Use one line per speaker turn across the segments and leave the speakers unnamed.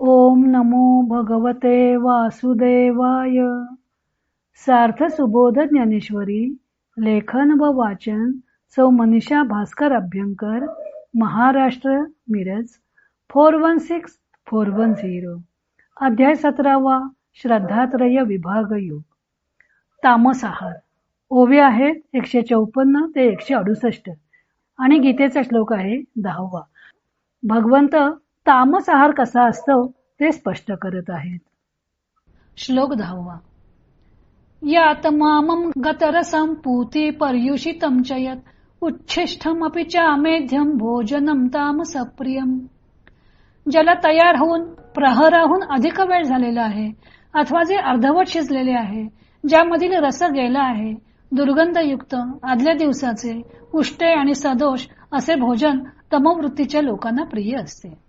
ओम नमो भगवते वासुदेवाय. सार्थ सुबोध ज्ञानेश्वरी लेखन व वाचन सौ Manisha Bhaskar Abhyankar Maharashtra Miraj four one six four one zero. अध्याय सतरावा श्रद्धात्रय विभाग योग. तामस आहार. ओवे आहेत एकशे चौपन्न ते एकशे अडुसष्ट. आणि गीतेचा श्लोक आहे दहावा. भगवंत तामस आहार कसा असतो ते स्पष्ट करत आहेत. श्लोक दहावा. यात मामम गतरसम पूती पर्युषितम च यत उच्छिष्टम अपि चामेध्यम भोजनम तामसप्रियम. ज्याला तयार होऊन प्रहराहून अधिक वेळ झालेला आहे अथवा जे अर्धवट शिजलेले आहे ज्यामधील रस गेला आहे दुर्गंधयुक्त आदल्या दिवसाचे उष्टे आणि सदोष असे भोजन तमवृत्तीच्या लोकांना प्रिय असते.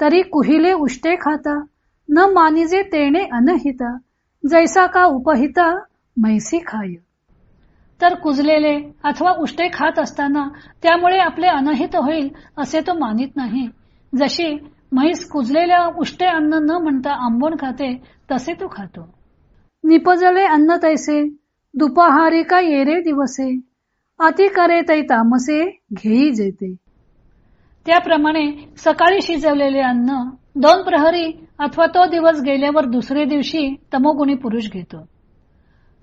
तरी कुहिले उष्टे खाता न मानिजे तेणे अनहिता जैसा का उपहिता मैसी खाय. तर कुजलेले अथवा उष्टे खात असताना त्यामुळे आपले अनहित होईल असे तो मानित नाही. जशी म्हैस कुजलेल्या उष्टे अन्न न म्हणता आंबोण खाते तसे तो खातो. निपजले अन्न तैसे दुपाहारी का येरे दिवसे अति करे तै तामसे घेई जेते. त्याप्रमाणे सकाळी शिजवलेले अन्न दोन प्रहरी अथवा तो दिवस गेल्यावर दुसरे दिवशी तमोगुणी पुरुष घेतो.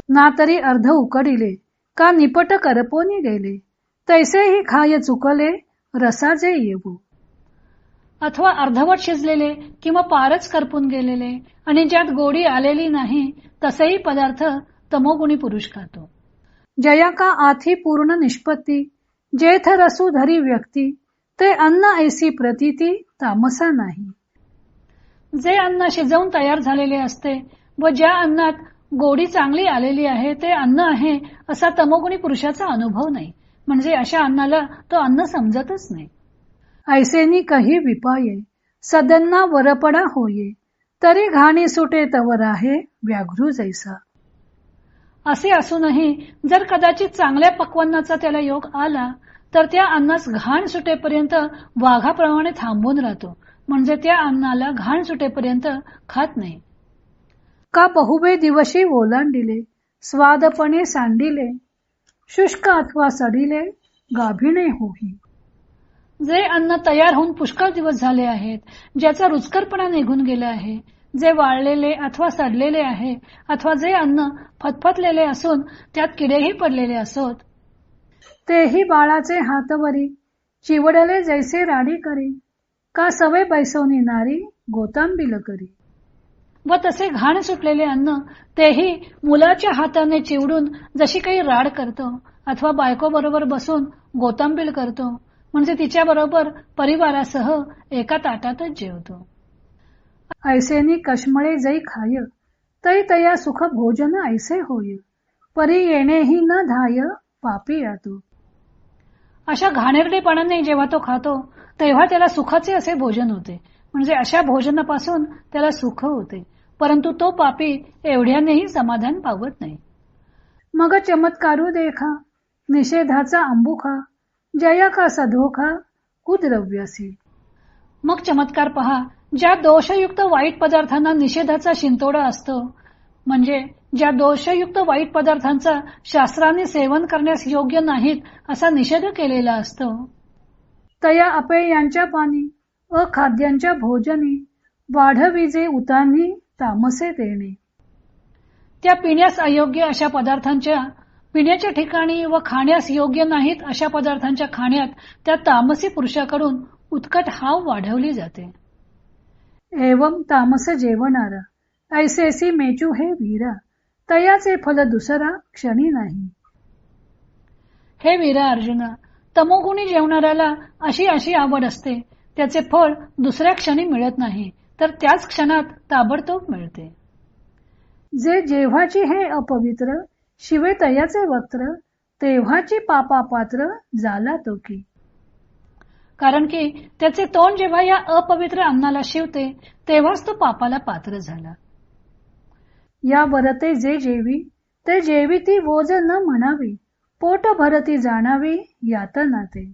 ना तरी अर्ध उकडिले का निपट करपोनी गेले. तैसेही खाय चुकले रसाजे येऊ अथवा अर्धवट शिजलेले किंवा पारच करपून गेलेले आणि ज्यात गोडी आलेली नाही तसेही पदार्थ तमोगुणी पुरुष खातो. जया का आथी पूर्ण निष्पत्ती जेथ रसू धरी व्यक्ती ते अन्न ऐसी प्रतीती तामसा नाही. जे अन्न शिजवून तयार झालेले असते व ज्या अन्नात गोडी चांगली आलेली आहे ते अन्न आहे असा तमोगुणी पुरुषाचा अनुभव नाही. म्हणजे अशा अन्नाला तो अन्न समजतच नाही. ऐसेनी कही विपाये सदन्ना वरपडा होये तरी घाणी सुटे तवर आहे व्याघ्रू जैसा. असे असूनही जर कदाचित चांगल्या पक्वांनाचा त्याला योग आला तर त्या अन्नास घाण सुटेपर्यंत वाघाप्रमाणे थांबून राहतो. म्हणजे त्या अन्नाला घाण सुटेपर्यंत खात नाही. का बहुबे दिवशी ओलांडिले स्वादपणे सांडिले शुष्क अथवा सडिले गाभिणे होही. जे अन्न तयार होऊन पुष्कळ दिवस झाले आहेत ज्याचा रुचकरपणा निघून गेला आहे जे वाळलेले अथवा सडलेले आहे अथवा जे अन्न फतफतलेले असून त्यात किडेही पडलेले असोत. तेही बाळाचे हातवरी चिवडले जैसे राडी करी का सवे बैसवनी नारी गोतांबिल करी व तसे घाण सुटलेले अन्न तेही मुलाच्या हाताने चिवडून जशी काही राड करतो अथवा बायको बरोबर बसून गोतांबिल करतो म्हणजे तिच्या बरोबर परिवारासह एका ताटातच जेवतो. ऐसेनी कश्मळे जै खाय। तै तया सुख भोजन ऐसे होय। परी येणेही न धाय पापी यातो अशा घाणेरडेपणाने जेव्हा तो खातो तेव्हा त्याला सुखाचे असे भोजन होते. म्हणजे अशा भोजनापासून त्याला सुख होते. परंतु तो पापी एवढ्यानेही समाधान पावत नाही. मग चमत्कारू देखा निषेधाचा अंबुखा जया का सधोखा कुद्रव्यसी मग चमत्कार पहा ज्या दोषयुक्त वाईट पदार्थांना निषेधाचा शिंतोडा असतो म्हणजे ज्या दोषयुक्त वाईट पदार्थांचा शास्त्राने सेवन करण्यास योग्य नाहीत असा निषेध केलेला असतो. तया अपेयांच्या पाणी अखाद्यांच्या भोजनी वाढविजे उतानी तामसे देणे. त्या पिण्यास अयोग्य अशा पदार्थांच्या पिण्याच्या ठिकाणी व खाण्यास योग्य नाहीत अशा पदार्थांच्या खाण्यात त्या तामसी पुरुषाकडून उत्कट हाव वाढवली जाते. एवम तामस जेवणारा. ऐसेसी मेचू हे वीरा. तयाचे फल दुसरा क्षणी नाही. हे वीरा अर्जुना तमोगुणी जेवणाऱ्याला अशी अशी आवड असते. त्याचे फळ दुसऱ्या क्षणी मिळत नाही तर त्याच क्षणात ताबडतोब मिळते. जे जेव्हाची हे अपवित्र शिवे तयाचे वक्त्र तेव्हाची पापा पात्र झाला तो की. कारण की त्याचे तोंड जेव्हा या अपवित्र अन्नाला शिवते तेव्हाच तो पापाला पात्र झाला. या वरते जे जेवी ते जेवी ती वोज न म्हणावी पोट भरती जाणावी यातना ते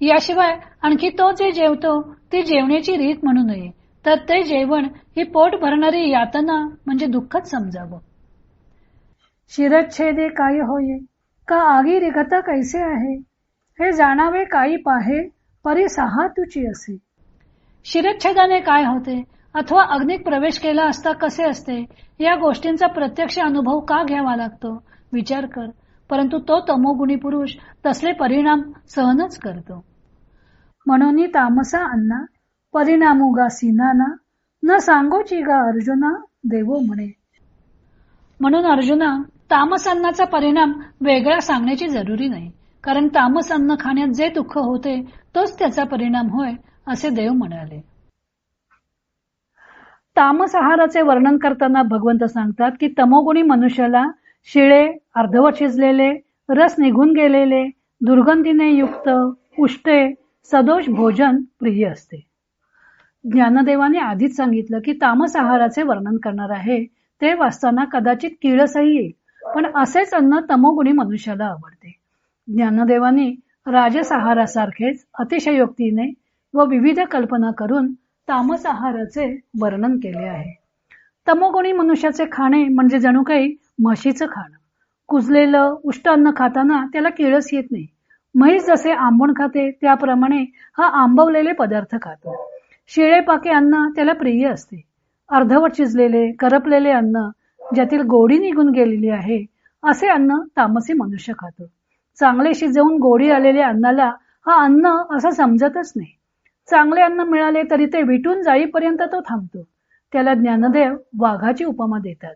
याशिवाय आणखी तो जे जेवतो ती जेवण्याची रीत म्हणू नये तर ते जेवण ही पोट भरणारी यातना म्हणजे दुःखच समजावं. शिरच्छेदे काय होये? का आगी रिगता कैसे आहे? हे जाणावे काही पाहे परी सहा तुची असे. शिरच्छेदाने काय होते? अथवा अग्नीत प्रवेश केला असता कसे असते? या गोष्टींचा प्रत्यक्ष अनुभव का घ्यावा लागतो? विचार कर. परंतु तो तमोगुणी पुरुष तसले परिणाम सहनच करतो. म्हणून तामसा अन्ना परिणामुगा सिनाना न सांगोची गा अर्जुना देवो म्हणे. म्हणून अर्जुना तामस अन्नाचा परिणाम वेगळा सांगण्याची जरुरी नाही. कारण तामस अन्न खाण्यात जे दुःख होते तोच त्याचा परिणाम होय असे देव म्हणाले. तामस आहाराचे वर्णन करताना भगवंत सांगतात की तमोगुणी मनुष्याला शिळे अर्धवट शिजलेले रस निघून गेलेले दुर्गंधीने युक्त उष्टे सदोष भोजन प्रिय असते. ज्ञानदेवाने आधीच सांगितलं की तामस आहाराचे वर्णन करणार आहे ते वाचताना कदाचित किळसही येईल पण असेच अन्न तमोगुणी मनुष्याला आवडते. ज्ञानदेवांनी राजस आहारासारखेच अतिशयोक्तीने व विविध कल्पना करून तामस आहाराचे वर्णन केले आहे. तमोगुणी मनुष्याचे खाणे म्हणजे जणू काही म्हशीचं खाणं. कुजलेलं उष्ट अन्न खाताना त्याला किळस येत नाही. म्हैस जसे आंबण खाते त्याप्रमाणे हा आंबवलेले पदार्थ खातो. शिळे पाके अन्न त्याला प्रिय असते. अर्धवट शिजलेले करपलेले अन्न ज्यातील गोडी निघून गेलेली आहे असे अन्न तामसी मनुष्य खातो. चांगले शिजवून गोडी आलेल्या अन्नाला हा अन्न असं समजतच नाही. चांगले अन्न मिळाले तरी ते विटून जाईपर्यंत तो थांबतो. त्याला ज्ञानदेव वाघाची उपमा देतात.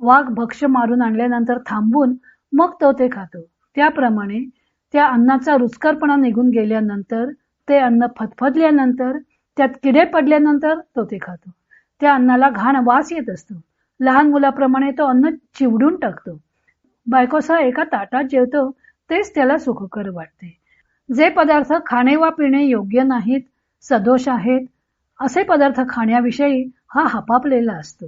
वाघ भक्ष मारून आणल्यानंतर थांबून मग तो ते खातो. त्याप्रमाणे त्या अन्नाचा रुचकरपणा निघून गेल्यानंतर ते अन्न फतफदल्यानंतर त्यात किडे पडल्यानंतर तो ते खातो. त्या अन्नाला घाण वास येत असतो. लहान मुलाप्रमाणे तो अन्न चिवडून टाकतो. बायकोसह एका ताटात जेवतो. तेच त्याला सुखकर वाटते. जे पदार्थ खाणे वा पिणे योग्य नाहीत सदोष आहेत असे पदार्थ खाण्याविषयी हा हपापलेला असतो.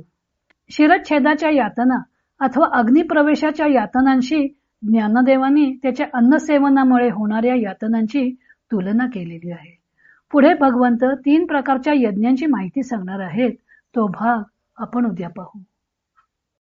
शिरच्छेदाच्या यातना अथवा अग्निप्रवेशाच्या यातनांशी ज्ञानदेवानी त्याच्या अन्नसेवनामुळे होणाऱ्या यातनांची तुलना केलेली आहे. पुढे भगवंत तीन प्रकारच्या यज्ञांची माहिती सांगणार आहेत. तो भाग आपण उद्या पाहू.